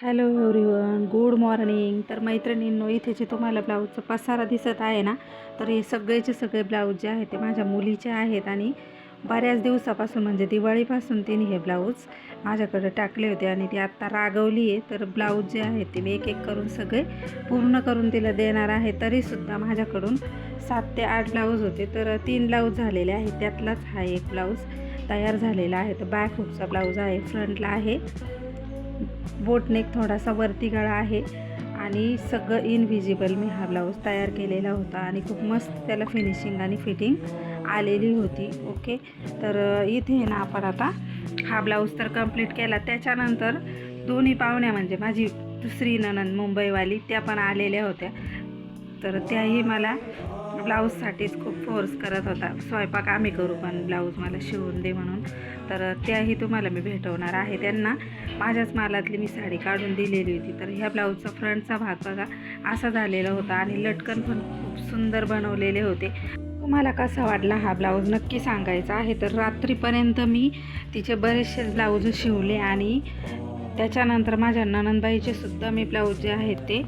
Hello everyone good morning तर मैत्रिणींनो इथे जे तुम्हाला ब्लाऊजचा पसारा दिसत आहे ना तर हे सगळेचे सगळे ब्लाऊज जे आहेत ते माझ्या मुलीचे आहेत आणि बऱ्याच दिवसापासून म्हणजे दिवाळीपासून तिने हे ब्लाऊज माझ्याकडे टाकले होते आणि ती आत्ता रागवली आहे. तर ब्लाऊज जे आहेत ते मी एक एक करून सगळे पूर्ण करून तिला देणार आहे. तरीसुद्धा माझ्याकडून सात ते आठ ब्लाऊज होते. तर तीन ब्लाऊज झालेले आहेत. त्यातलाच हा एक ब्लाऊज तयार झालेला आहे. तर बॅक हुकचा ब्लाऊज आहे. फ्रंटला आहे. बोटनेक थोडासा वरती गळा आहे आणि सगळं इनव्हिजिबल मी हा ब्लाऊज तयार केलेला होता आणि खूप मस्त त्याला फिनिशिंग आणि फिटिंग आलेली होती ओके तर इथे ना आपण आता हा ब्लाऊज तर कंप्लीट केला. त्याच्यानंतर दोन्ही पाहुण्या म्हणजे माझी दुसरी ननंद मुंबईवाली त्या पण आलेल्या होत्या. तर त्याही मला ब्लाऊजसाठीच खूप फोर्स करत होता. स्वयंपाक आम्ही करू पण ब्लाऊज मला शिवून दे म्हणून. तर त्याही तुम्हाला मी भेटवणार आहे. त्यांना माझ्याच मालातली मी साडी काढून दिलेली होती. तर ह्या ब्लाऊजचा फ्रंटचा भाग बघा असा झालेला होता आणि लटकन पण खूप सुंदर बनवलेले होते. तुम्हाला कसा वाटला हा ब्लाऊज नक्की सांगायचा आहे. तर रात्रीपर्यंत मी तिचे बरेचसे ब्लाऊज शिवले आणि त्याच्यानंतर माझ्या ननंदबाईचे सुद्धा मी ब्लाऊज जे आहेत ते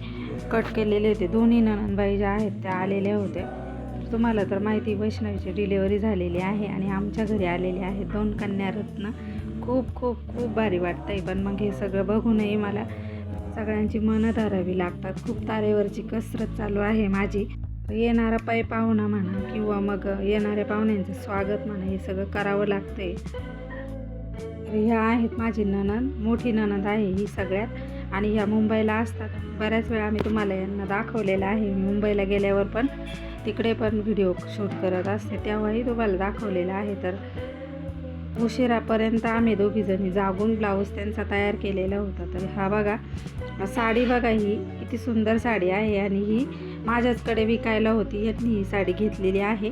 कट केलेले होते. दोन्ही ननंदबाई ज्या आहेत त्या आलेल्या होत्या. तुम्हाला तर माहिती वैष्णवीची डिलेवरी झालेली आहे आणि आमच्या घरी आलेली आहेत दोन कन्यारत्न खूप खूप खूप भारी वाटतंय. पण मग हे सगळं बघूनही मला सगळ्यांची मनं धरावी लागतात. खूप तारेवरची कसरत चालू आहे माझी. येणारा पाय पाहुणा म्हणा किंवा मग येणाऱ्या पाहुण्यांचं स्वागत म्हणा हे सगळं करावं लागतंय. ह्या आहेत माझी ननंद मोठी ननंद आहे ही सगळ्यात. आणि ह्या मुंबईला असतात. बऱ्याच वेळा मी तुम्हाला यांना दाखवलेलं आहे. मुंबईला गेल्यावर पण तिकडे पण व्हिडिओ शूट करत असते. तेव्हाही तुम्हाला दाखवलेलं आहे. तर उशिरापर्यंत आम्ही दोघीजणी जागून ब्लाऊज त्यांचा तयार केलेला होता. तर हा बघा साडी बघा ही किती सुंदर साडी आहे. आणि ही माझ्याचकडे विकायला होती. यांनी ही साडी घेतलेली आहे.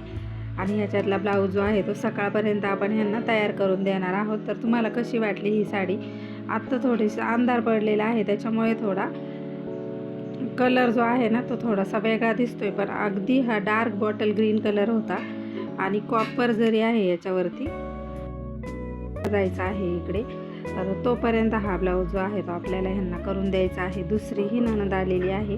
आणि ह्याच्यातला ब्लाऊज जो आहे तो सकाळपर्यंत आपण ह्यांना तयार करून देणार आहोत. तर तुम्हाला कशी वाटली ही साडी? आत्ता थोडीशी अंधार पडलेला आहे. त्याच्यामुळे थोडा कलर जो आहे ना तो थोडासा वेगळा दिसतो आहे पण अगदी हा डार्क बॉटल ग्रीन कलर होता आणि कॉपर जरी आहे याच्यावरती जायचं आहे इकडे. तर तोपर्यंत हा ब्लाऊज जो आहे तो आपल्याला ह्यांना करून द्यायचा आहे. दुसरी ही नणंद आलेली आहे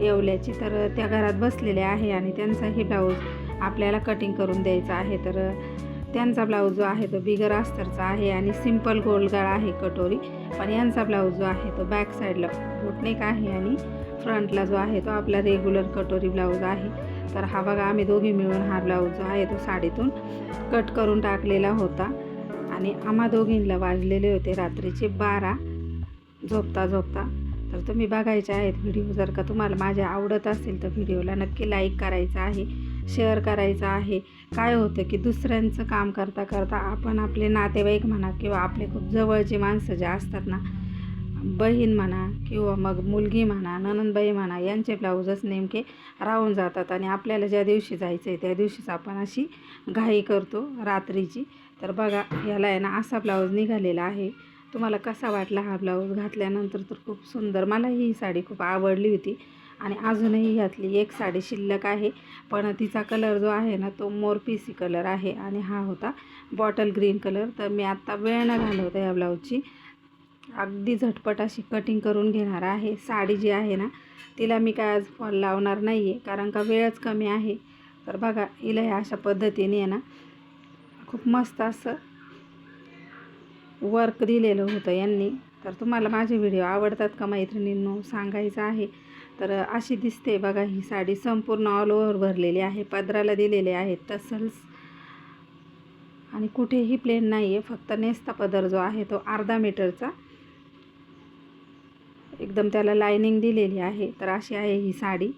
येवल्याची तर त्या घरात बसलेले आहे आणि त्यांचाही ब्लाऊज आपल्याला कटिंग करून द्यायचा आहे. तर त्यांचा ब्लाऊज जो आहे तो बिगर अस्तरचा आहे आणि सिंपल गोलगाळ आहे कटोरी पण यांचा ब्लाऊज जो आहे तो बॅक साईडला बोटनेक आहे आणि फ्रंटला जो आहे तो आपला रेग्युलर कटोरी ब्लाऊज आहे. तर हा बघा आम्ही दोघी मिळून हा ब्लाऊज जो आहे तो साडीतून कट करून टाकलेला होता. आणि आम्हा दोघींना वाजलेले होते रात्रीचे बारा. झोपता झोपता. तर तुम्ही बघायचे आहेत व्हिडिओ. जर का तुम्हाला माझ्या आवडत असेल तर व्हिडिओला नक्की लाईक करायचं आहे शेअर करायचं आहे. काय होतं की दुसऱ्यांचं काम करता करता आपण आपले नातेवाईक म्हणा किंवा आपले खूप जवळचे माणसं जे असतात ना बहीण म्हणा किंवा मग मुलगी म्हणा ननंदबाई म्हणा यांचे ब्लाऊजच नेमके राहून जातात आणि आपल्याला ज्या दिवशी जायचं आहे त्या दिवशीच आपण अशी घाई करतो रात्रीची. तर बघा याला आहे ना असा ब्लाऊज निघालेला आहे. तुम्हाला कसा वाटला हा ब्लाऊज घातल्यानंतर तर खूप सुंदर. मला ही साडी खूप आवडली होती आणि अजूनही ह्यातली एक साडी शिल्लक आहे. पण तिचा कलर जो आहे ना तो मोरपीसी कलर आहे आणि हा होता बॉटल ग्रीन कलर. तर मी आत्ता वेळ न घालवता या ब्लाऊजची अगदी झटपट अशी कटिंग करून घेणार आहे. साडी जी आहे ना तिला मी काय आज फॉल लावणार नाही आहे कारण का वेळच कमी आहे. तर बघा हिला ह्या अशा पद्धतीने आहे ना खूप मस्त असं वर्क दिलेलं होतं यांनी. तर तुम्हाला माझे व्हिडिओ आवडतात का मैत्रिणींनो सांगायचं आहे. तर अशी दिसते बघा ही साडी संपूर्ण ऑल ओव्हर भरलेली आहे पदराला दिलेले आहेत तसल्स आणि कुठेही प्लेन नाही आहे फक्त नेसता पदर जो आहे तो अर्धा मीटरचा एकदम त्याला लायनिंग दिलेली आहे. तर अशी आहे ही साडी.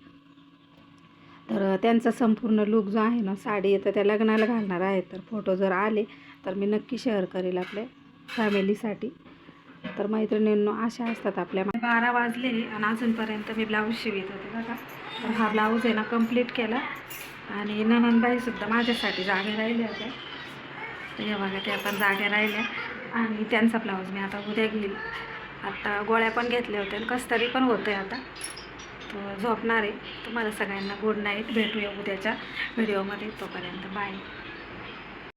तर त्यांचा संपूर्ण लुक जो आहे ना साडी तर त्या लग्नाला घालणार आहे. तर फोटो जर आले तर मी नक्की शेअर करेल आपल्या फॅमिलीसाठी तर मैत्रिणींनो अशा असतात आपल्या बारा वाजले आणि अजूनपर्यंत मी ब्लाऊज शिवित होते बघा. तर हा ब्लाऊज आहे ना कंप्लीट केला. आणि ननंदबाईसुद्धा माझ्यासाठी जागे राहिल्या होत्या. तर हे बघा त्या पण जागे राहिल्या. आणि त्यांचा ब्लाऊज मी आता उद्या घेईल. आता गोळ्या पण घेतल्या होत्या आणि कस्तरी पण होतं आहे आता. तो झोपणार आहे. तुम्हाला सगळ्यांना गुड नाईट भेटूया उद्याच्या व्हिडिओमध्ये तोपर्यंत बाय